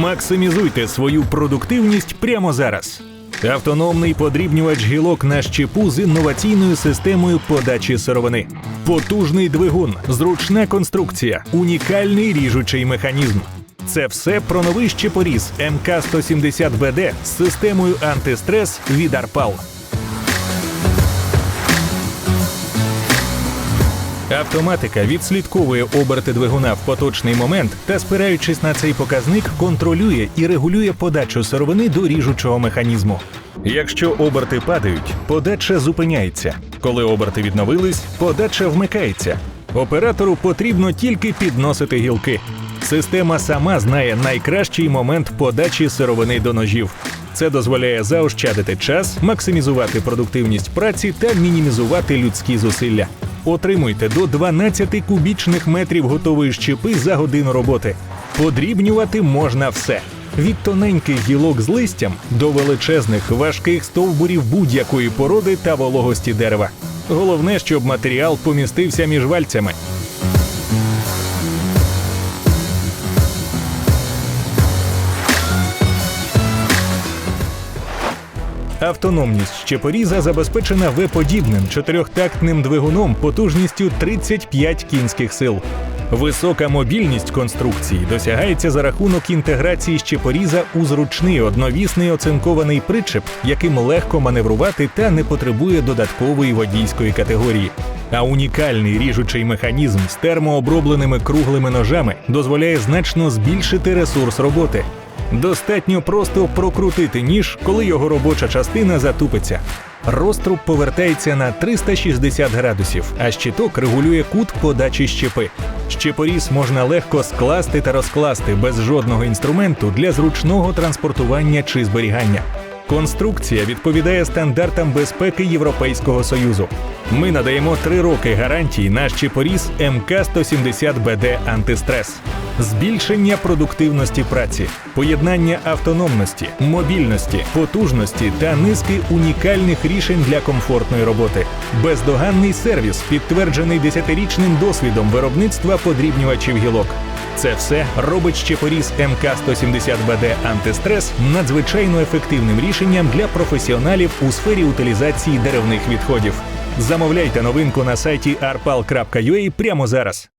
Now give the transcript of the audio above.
Максимізуйте свою продуктивність прямо зараз. Автономний подрібнювач гілок на щепу з інноваційною системою подачі сировини. Потужний двигун, зручна конструкція, унікальний ріжучий механізм. Це все про новий щепоріз МК-170БД з системою антистрес від Арпал. Автоматика відслідковує оберти двигуна в поточний момент та, спираючись на цей показник, контролює і регулює подачу сировини до ріжучого механізму. Якщо оберти падають, подача зупиняється. Коли оберти відновились, подача вмикається. Оператору потрібно тільки підносити гілки. Система сама знає найкращий момент подачі сировини до ножів. Це дозволяє заощадити час, максимізувати продуктивність праці та мінімізувати людські зусилля. Отримуйте до 12 кубічних метрів готової щепи за годину роботи. Подрібнювати можна все. Від тоненьких гілок з листям до величезних важких стовбурів будь-якої породи та вологості дерева. Головне, щоб матеріал помістився між вальцями. Автономність щепоріза забезпечена V-подібним чотирьохтактним двигуном потужністю 35 кінських сил. Висока мобільність конструкції досягається за рахунок інтеграції щепоріза у зручний одновісний оцинкований причеп, яким легко маневрувати та не потребує додаткової водійської категорії. А унікальний ріжучий механізм з термообробленими круглими ножами дозволяє значно збільшити ресурс роботи. Достатньо просто прокрутити ніж, коли його робоча частина затупиться. Розтруб повертається на 360 градусів, а щиток регулює кут подачі щепи. Щепоріз можна легко скласти та розкласти без жодного інструменту для зручного транспортування чи зберігання. Конструкція відповідає стандартам безпеки Європейського Союзу. Ми надаємо 3 роки гарантії на щепоріз МК-170БД антистрес. Збільшення продуктивності праці, поєднання автономності, мобільності, потужності та низки унікальних рішень для комфортної роботи. Бездоганний сервіс, підтверджений десятирічним досвідом виробництва подрібнювачів гілок. Це все робить щепоріз МК-170БД антистрес надзвичайно ефективним рішенням для професіоналів у сфері утилізації деревних відходів. Замовляйте новинку на сайті arpal.ua прямо зараз.